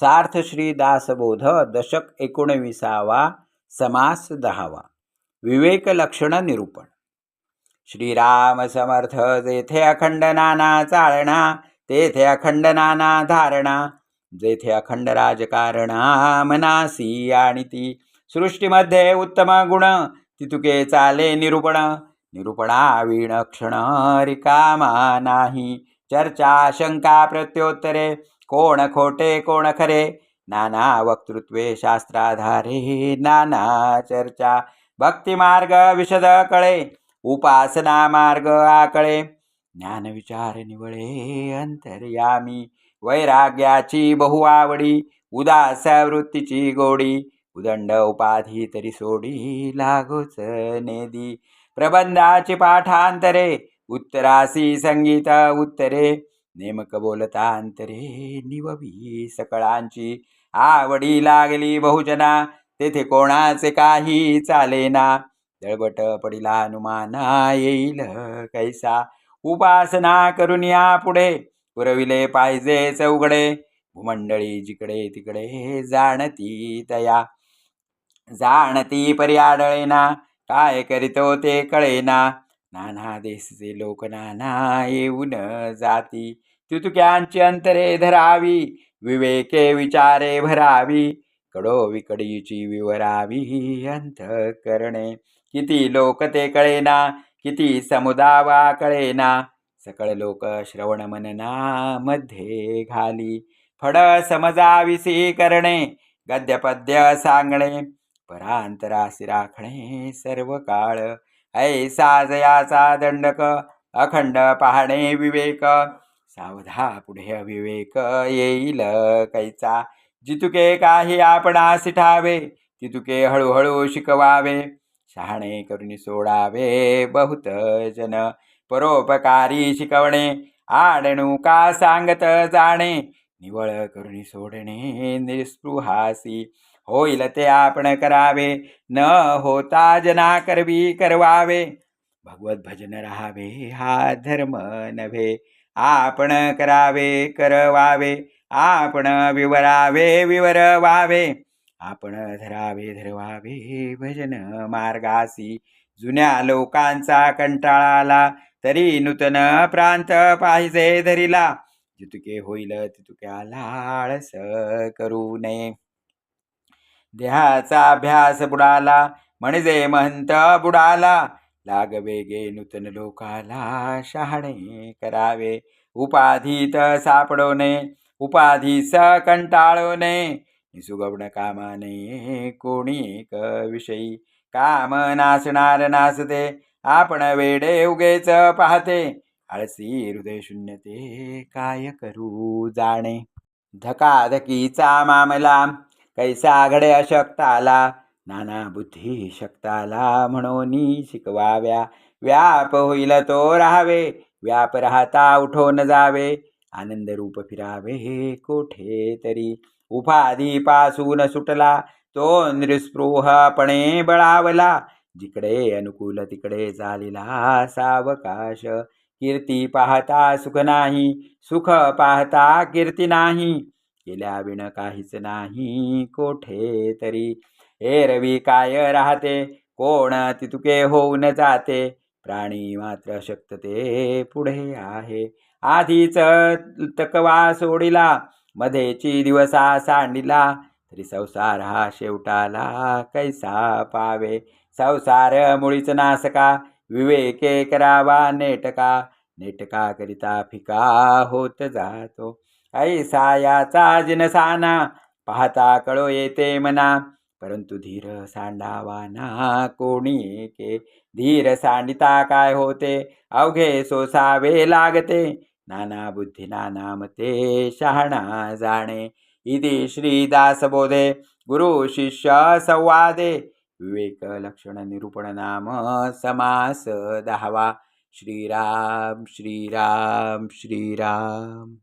सार्थ श्री दासबोध दशक एकोणविसावा समास दहावा विवेक लक्षण निरूपण श्रीराम समर्थ जेथे अखंड नाना चालना तेथे अखंड नाना धारणा जेथे अखंड राजकारणा मनासी आणि ती सृष्टीमध्ये उत्तम गुण तितुके चाले निरूपण। निरूपणा क्षण रिकामा नाही चर्चा शंका प्रत्योत्तरे कोण खोटे कोण खरे? नाना वक्तृत्वे शास्त्राधारे नाना चर्चा भक्तिमार्ग विशद कळे उपासना मार्ग आकळे. ज्ञान विचार निवळे अंतर्यामी वैराग्याची बहु आवडी उदास वृत्तीची गोडी उदंड उपाधी तरी सोडी लागोच नेदी. प्रबंधाची पाठांतरे उत्तरासी संगीत उत्तरे नेमक बोलता अंतरे निववी सकळांची आवडी लागली बहुजना. तेथे कोणाचे काही चालेना. दळबट पडिला अनुमाना येईल कैसा? उपासना करून या पुढे. पुरविले पाहिजे चौघडे. भूमंडळी जिकडे तिकडे जाणती तया. जाणती पर्याडळेना काय करीतो ते कळेना. नाना देशचे लोक नाना येऊन जाती. तुतुक्यांची अंतरे धरावी विवेके विचारे भरावी कडो विकडीची विवरावी अंत करणे किती लोक ते कळेना किती समुदावा कळेना सकळ लोक श्रवण मनना मध्ये घाली. फड समजाविसी करणे गद्यपद्य सांगणे परांतरासी राखणे सर्व काळ. ऐ साजयाचा दंडक अखंड पाहणे विवेक सावधा पुढे अविवेक येईल कैचा. जितुके काही आपणास ठावे तितुके हळूहळू शिकवावे. शहाणे करून सोडावे बहुत जन. परोपकारी शिकवणे आडणू का सांगत जाणे. निवळ करून सोडणे निस्पृहासी. होईल ते आपण करावे न होता जना करवी करवावे. भगवत भजन राहावे हा धर्म नव्हे. आपण करावे करवावे. आपण विवरावे विवरवावे. आपण धरावे धरवावे. भजन मार्गासी जुन्या लोकांचा कंटाळाला तरी नूतन प्रांत पाहिजे धरिला जितुके होईल तितुके लाळस करू नये. देहाचा अभ्यास बुडाला म्हणजे महंत बुडाला. लागवेगे नूतन लोकाला शहाणे करावे. उपाधीत सापडो नये उपाधीस कंटाळो नये निसुगवण कामाने कोणी एक विषयी काम नासणार नासते. आपण वेडे उगेच पाहते. आळसी हृदय शून्यते काय करू जाणे. धकाधकीचा मामला कैसा घडे अशक्ताला नाना बुद्धी शक्ताला म्हणून शिकवाव्या. व्याप होईल तो राहावे. व्याप राहता उठून जावे. आनंद रूप फिरावे कोठे तरी उपाधीपासून सुटला तो निस्पृहपणे बळावला. जिकडे अनुकूल तिकडे झालेला सावकाश. कीर्ती पाहता सुख नाही. सुख पाहता कीर्ती नाही. केल्या विण काहीच नाही कोठे तरी एरवी काय राहते? कोण तितुके होऊन जाते? प्राणी मात्र शक्तते पुढे आहे. आधीच तकवा सोडिला मध्येची दिवसा सांडिला तरी संसार हा शेवटाला कैसा पावे? संसार मुळीच नासका विवेके करावा नेटका नेटका करिता फिका होत जातो. ऐसा याचा जिनसाना पाहता कळो येते मना परंतु धीर सांडावा ना कोणी के? धीर सांडिता काय होते? अवघे सोसावे लागते. नाना बुद्धी नाना मते शहाणा जाणे. इति श्रीदासबोधे गुरु शिष्य संवादे. विवेक लक्षण निरूपण नाम समास दहावा. श्रीराम श्रीराम श्रीराम.